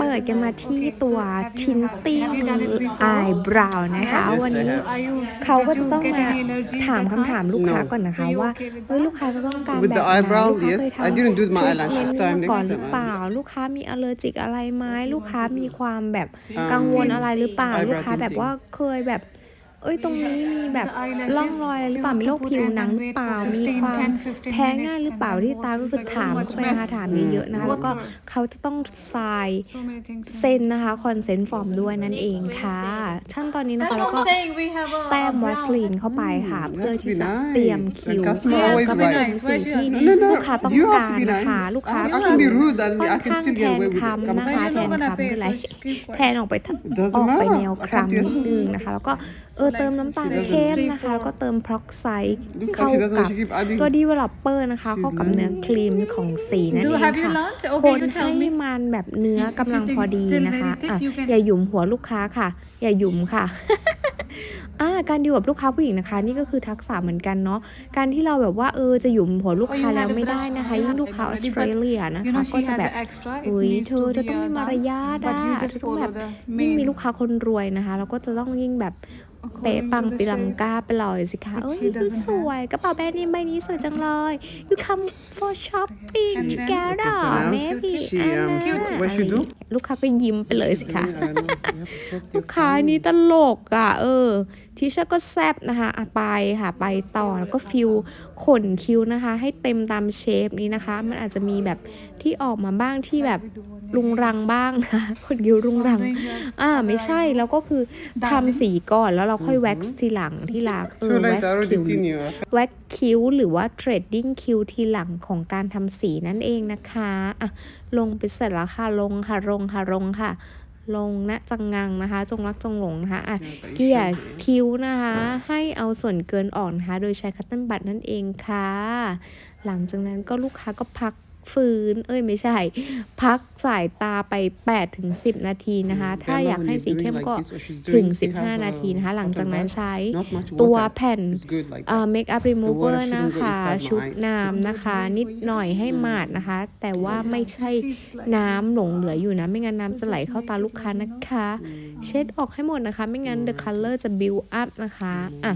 เปิดกันมาที่ตัวทินติ้งอายบราวนะคะ วันนี้เขาก็จะต้องมาถามคำถามลูกค้าก่อนนะคะว่าเฮ้ยลูกค้าจะต้องการ With แบบ the ไหน eyebrow, ลูกค้า yes. เคยทำ I didn't do my ทรีท eyelash เมน this ต์ time. ก่อน Next หรือ time. เปล่า ลูกค้ามีอ l เลอร์จิกอะไรไหมลูกค้ามีความแบบกังวลอะไรหรือเปล่า eyebrow ลูกค้าแบบว่าเคยแบบ เอ้ยตรงนี้มีแบบร่องรอยอะไรหรือเปล่ามีโรคผิวหนังหรือเปล่ามีความแพ้ง่ายหรือเปล่าที่ตาก็คือถามเข้าไปนะคะถามเยอะๆนะคะแล้วก็เขาจะต้องทราย So many things. เซ็นนะคะคอนเซนต์ฟอร์มด้วยนั่นเองค่ะช่างตอนนี้นะคะ That's แล้ว what ก็ I'm saying. We have a แต้ม a วัส brow. ลีนเข้าไปค่ะเพื่อที่จะ nice. เตรียม And คิว customer แล้ว always ก็เป็น right. สิ่งที่ No, no, ลูกค้าต้อง you have กา to ร be นะคะ nice. ลูกค้า I ก็ can be rude ค่ and อน I can ข้าง still แท get น away with it. คำ Come นะ on. คะ But แท you're น not gonna คำ pay, คืออะไร so just keep quiet. แทนออกไปท Doesn't ออกไป matter. แนว I ครัม can't do นิด it. นึงนะคะ แล้วก็เออเติมน้ำตาล She เข้ม doesn't- นะคะแล้วก็เติมพร็อกไซด์ Looks เข้า like he doesn't กับ want to keep adding. ตัว developer นะคะ เข้ากับเนื้อครีมของสีนั่น Do เอง have you ค่ะ lunch? ค Okay, น you tell ให้ me. มันแบบเนื้อกำลัง If you พอ think ดี it's still นะคะ very thick, อะ you can- อย่าหยุมหัวลูกค้าค่ะ อย่าหยุมค่ะอ่าการดีลกับลูกค้าผู้หญิงนะคะ นี่ก็คือทักษะเหมือนกันเนาะการที่เราแบบว่าเออจะหยุมหัวลูก Oh, ค้า you แล้ว had the ไม่ได้ brush นะคะ for ยิ่ง her ลูกค้าออ already, สเตร but เลียนะ You คะ know, ก็ she จะ has แบบ the extra. It อุ้ย needs เธอ to เธอ be ต้องมี uh, มาร done. ยาท But อะ you เธ just อต้องแบบ follow the ยิ่ง main. มีลูกค้าคนรวยนะคะเราก็จะต้องยิ่งแบบ เป๊ะ according ปัง to the ปิลัง shape. กาไปเลยสิคะ But เอ้ย she ดู doesn't สวยกระเป๋าแบรนด์เนมใบนี้สวยจังเลย you come for shopping And then- together Okay, so now maybe she, um, อ่า Cute. what she do? ลูกค้าก็ยิ้มไปเลยสิคะ I know. You have to check ลู your กค้า phone. นี่ตลกอะ เออทีเชอร์ก็แซบนะคะอะไปค่ะ ไปต่อแล้วก็ฟิลขนคิ้วนะคะ ให้เต็มตามเชฟนี้นะคะ มันอาจจะมีแบบที่ออกมาบ้างที่แบบรุงรังบ้างนะขนคิ้วรุงรัง อ่าไม่ใช่แล้วก็คือทำสีก่อนแล้วเราค่อยแว็กซ์ทีหลังที่ลากเออ Sure, แว็ like ก I ซ์ already คิ้ว seen you. แว็กคิ้วหรือว่าเทรดดิ้งคิ้วทีหลังของการทำสีนั่นเองนะคะอะลงไปเสร็จแล้วค่ะลงค่ะลงค่ะลงค่ะ ลงนะจังงังนะคะ จงรักจงหลงนะคะอะเกี่ยคิ้วนะคะ ให้เอาส่วนเกินออกนะคะ โดยใช้คัตเติ้ลบัตนั่นเองค่ะ หลังจากนั้นก็ลูกค้าก็พัก ฟื้น เอ้ยไม่ใช่ พักสายตาไป8ถึง10 นาทีนะคะ ถ้าอยากให้สีเข้มก็ถึง 15 นาทีนะคะ หลังจากนั้นใช้ Not much ตัว water. แผ่น It's good like เอ่อ that. make up remover The water shouldn't นะ go คะ inside my ชุบ eyes. น้ำนะคะ นิดหน่อยให้หมาดนะคะ แต่ว่าไม่ใช่น้ำหลงเหลืออยู่นะ ไม่งั้นน้ำจะไหลเข้าตาลูกค้านะคะ เช็ดออกให้หมดนะคะ ไม่งั้น the color จะ build up นะคะ อะ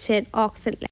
เช็ดออกเสร็จแล้ว